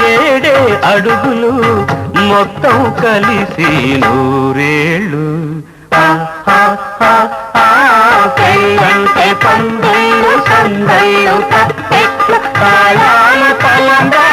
ఏడే అడుగులు మొత్తం కలిసి నూరేళ్ళు. పందైలు సందైలు తప్పెట్లు కాలాల తలందా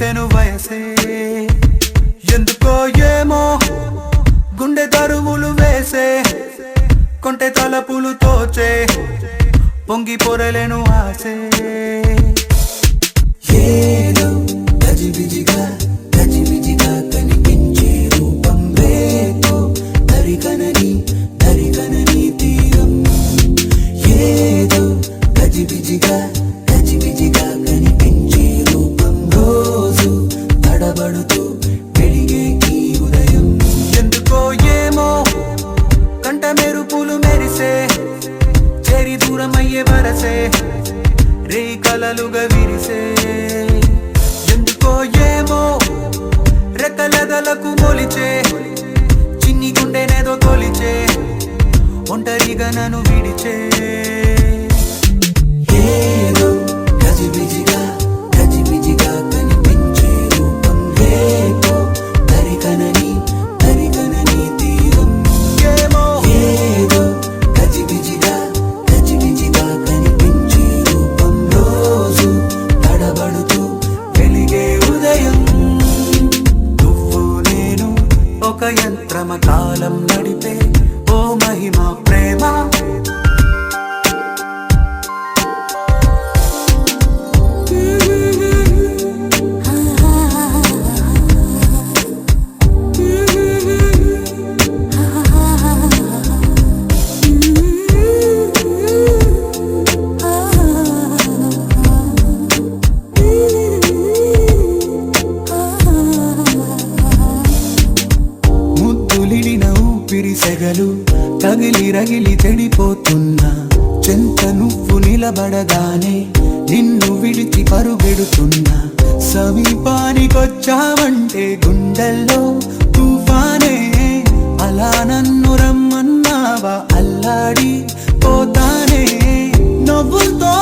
వెళ్ళి వయసే. ఎందుకో ఏమో గుండె దరువులు వేసే కొంటె తలపులు తోచే పొంగి పొరలేను ఆసే దూరమయ్యే వరసే రే కలలుగా విరిసే. ఎందుకో ఏమో రెక్కలదలకు మొలిచే చిన్ని గుండెనేదో తొలిచే ఒంటరిగా నన్ను విడిచే. ఏదో గజిబిజిగా గజిబిజిగా యంత్రమ కాలం నడిపే ఓ మహిమ ప్రేమ. చెడిపోతున్నా చెంత నువ్వు నిలబడగానే నిన్ను విడిచి పరుగెడుతున్నా. సమీపానికొచ్చావంటే గుండెల్లో తుఫానే. అలా నన్ను రమ్మన్నావా అల్లాడి పోతానే. నవ్వుతో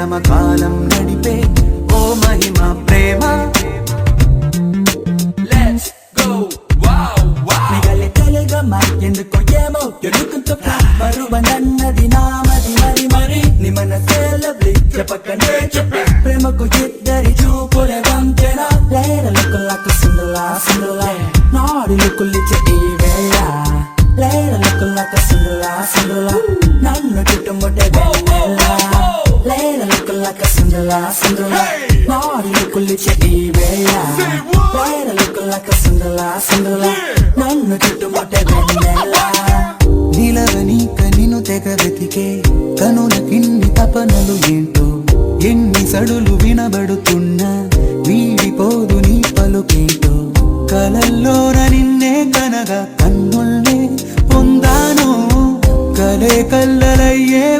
యంత్రమ కాలం నడిపే ఓ మహిమ ప్రేమ. ఎందుకో ఏమో? ఎరుకుంటూ బరువనన్నది నామది సుందలా సుందలా నాడు లుక్కులిచ్చే ఈ వేళ లేర లుక్కులకు సుందలా సుందలా నన్ను చుట్టుముట్టే వెన్నెల. నిలవని కనిను తెగ వెతికే. కనుల కిన్ని తపనలు ఏంటో. ఎన్ని సడులు వినబడుతున్నా. వీడిపోదు నీ పలుకేంటో. కలల్లోన నిన్నే కనగా కన్నుల్నే పొందాను. కలే కల్లలయ్యే